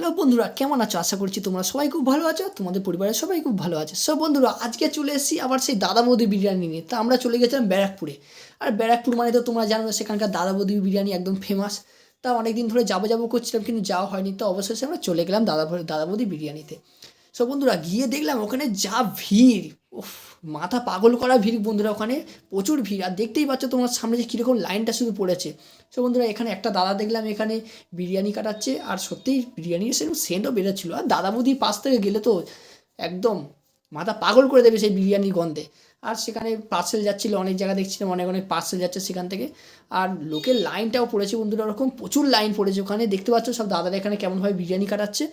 বন্ধুরা, কেমন আছো? আশা করছি তোমরা সবাই খুব ভালো আছো, তোমাদের পরিবারের সবাই খুব ভালো আছে। সব বন্ধুরা, আজকে চলে এসেছি আবার সেই দাদা বৌদি বিরিয়ানি নিয়ে। তা আমরা চলে গেছিলাম ব্যারাকপুরে। আর ব্যারাকপুর মানে তো তোমরা জানো সেখানকার দাদা বৌদি বিরিয়ানি একদম ফেমাস তা অনেকদিন ধরে যাব যাব করছিলাম কিন্তু যাওয়া হয়নি। তো অবশেষে আমরা চলে গেলাম দাদা দাদা বৌদি বিরিয়ানিতে। সব বন্ধুরা, গিয়ে দেখলাম ওখানে যা ভিড়। উফ। মাথা পাগল করা ভিড় বন্ধুরা ওখানে প্রচুর ভিড়। আর দেখতেই পাচ্ছ তোমার সামনে যে কীরকম লাইনটা শুধু পড়েছে। সো বন্ধুরা, এখানে একটা দাদা দেখলাম, এখানে বিরিয়ানি কাটাচ্ছে। আর সত্যিই বিরিয়ানির সেরকম সেন্টও বেরোচ্ছিল। আর দাদা বৌদির পাশ থেকে গেলে তো একদম মাথা পাগল করে দেবে সেই বিরিয়ানির গন্ধে। আর সেখানে পার্সেল যাচ্ছিল, অনেক জায়গা দেখছিলাম, অনেক অনেক পার্সেল যাচ্ছে সেখান থেকে। আর লোকের লাইনটাও পড়েছে বন্ধুরা, ওরকম প্রচুর লাইন পড়েছে ওখানে। দেখতে পাচ্ছ সব দাদারা এখানে কেমনভাবে বিরিয়ানি কাটাচ্ছে।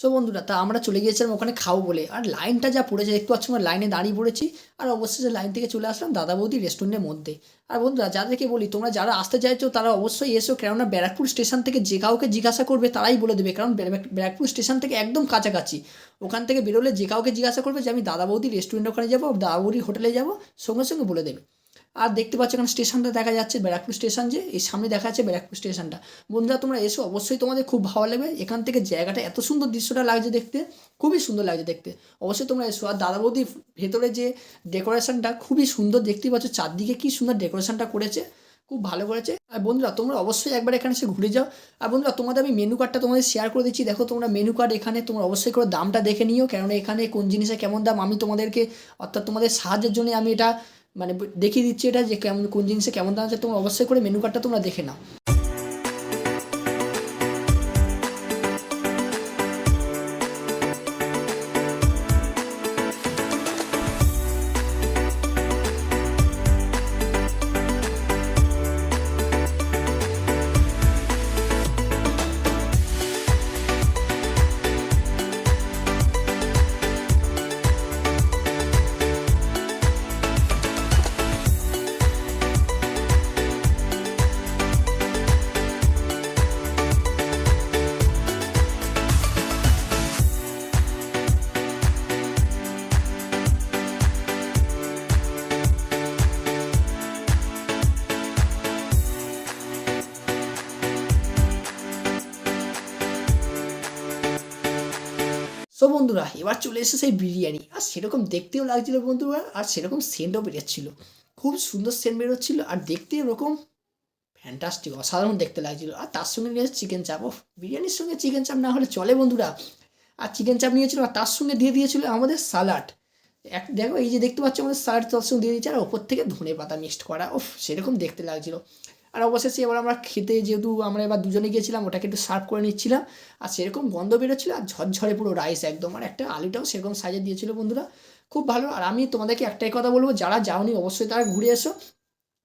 সো বন্ধুরা, তা আমরা চলে গিয়েছিলাম ওখানে খাব বলে। আর লাইনটা যা পড়েছে, দেখতে পাচ্ছ আমরা লাইনে দাঁড়িয়ে পড়েছি। আর অবশ্যই লাইন থেকে চলে আসলাম দাদা বৌদি রেস্টুরেন্টের মধ্যে। আর বন্ধুরা, যাদেরকে বলি, তোমরা যারা আসতে চাইছো, তারা অবশ্যই এসো, কেননা ব্যারাকপুর স্টেশন থেকে যে কাউকে জিজ্ঞাসা করবে, তারাই বলে দেবে। কারণ ব্যারাক- ব্যারাকপুর স্টেশন থেকে একদম কাছাকাছি। ওখান থেকে বেরোলে যে কাউকে জিজ্ঞাসা করবে যে, আমি দাদা বৌদি রেস্টুরেন্টের ওখানে যাব দাদা বৌদির হোটেলে যাব, সঙ্গে সঙ্গে বলে দেবে। আর দেখতে পাচ্ছ এখানে স্টেশনটা দেখা যাচ্ছে, ব্যারাকপুর স্টেশন যে, এই সামনে দেখা যাচ্ছে ব্যারাকপুর স্টেশনটা। বন্ধুরা, তোমরা এসো, অবশ্যই তোমাদের খুব ভালো লাগবে। এখান থেকে জায়গাটা এত সুন্দর দৃশ্যটা লাগছে দেখতে, খুবই সুন্দর লাগছে দেখতে। অবশ্যই তোমরা এসো। আর দাদা বৌদির ভেতরে যে ডেকোরেশনটা খুবই সুন্দর দেখতেই পাচ্ছ, চারদিকে কি সুন্দর ডেকোরেশনটা করেছে, খুব ভালো করেছে। আর বন্ধুরা, তোমরা অবশ্যই একবার এখানে এসে ঘুরে যাও। আর বন্ধুরা, তোমাদের আমি মেনু কার্ডটা তোমাদের শেয়ার করে দিচ্ছি। দেখো, তোমরা মেনু কার্ড এখানে তোমরা অবশ্যই করে দামটা দেখে নিও। কেননা এখানে কোন জিনিসের কেমন দাম, আমি তোমাদেরকে অর্থাৎ তোমাদের সাহায্যের জন্য আমি এটা মানে দেখিয়ে দিচ্ছি এটা যে কেমন, কোন জিনিসে কেমন দাম আছে, তোমরা অবশ্যই করে মেনু কার্ডটা তোমরা দেখে নাও। বন্ধুরা, এবার চলে এসে সেই বিরিয়ানি। আর সেরকম দেখতেও লাগছিল বন্ধুরা, আর সেরকম সেন্টও বেরোচ্ছিল। খুব সুন্দর সেন্ট বেরোচ্ছিল, আর দেখতে এরকম ফ্যান্টাস্টিক অসাধারণ দেখতে লাগছিল। আর তার সঙ্গে নিয়েছে চিকেন চাপ ও বিরিয়ানির সঙ্গে চিকেন চাপ না হলে চলে বন্ধুরা। আর চিকেন চাপ নিয়েছিল, আর তার সঙ্গে দিয়ে দিয়েছিল আমাদের সালাড এক, দেখো এই যে দেখতে পাচ্ছ আমাদের সালাড তার সঙ্গে দিয়ে দিয়েছে, আর ওপর থেকে ধনে পাতা মিক্সড করা। ও সেরকম দেখতে লাগছিল। আর অবশেষে এবার আমরা খেতে যেহেতু আমরা এবার দুজনে গিয়েছিলাম, ওটাকে একটু সার্ভ করে নিচ্ছিলাম। আর সেরকম গন্ধ বেরোচ্ছিল আর ঝরঝরে পুরো রাইস একদম। আর একটা আলুটাও সেরকম সাইজে দিয়েছিল বন্ধুরা। খুব ভালো। আর আমি তোমাদেরকে একটাই কথা বলব, যারা যাওনি অবশ্যই তারা ঘুরে এসো।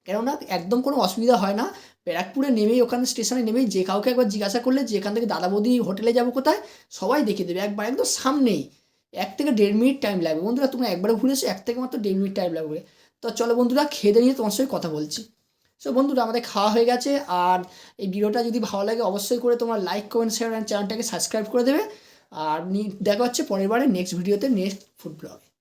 কেননা একদম কোনো অসুবিধা হয় না। ব্যারাকপুরে নেমেই, ওখানে স্টেশনে নেমেই যে কাউকে একবার জিজ্ঞাসা করলে যে এখান থেকে দাদা বৌদি হোটেলে যাব কোথায়, সবাই দেখিয়ে দেবে। একবার একদম সামনেই, এক থেকে দেড় মিনিট টাইম লাগবে। বন্ধুরা, তোমরা একবারে ঘুরে এসো, এক থেকে মাত্র দেড় মিনিট টাইম লাগবে। তো চলো বন্ধুরা, খেয়ে নিয়ে তোমার সঙ্গে কথা বলছি। সো বন্ধুরা, আমাদের খাওয়া হয়ে গেছে। আর এই ভিডিওটা যদি ভালো লাগে, অবশ্যই করে তোমার লাইক কমেন্ট শেয়ার অ্যান্ড চ্যানেলটাকে সাবস্ক্রাইব করে দেবে। আর দেখা হচ্ছে পরের বারে নেক্সট ভিডিওতে নেক্সট ফুড ব্লগে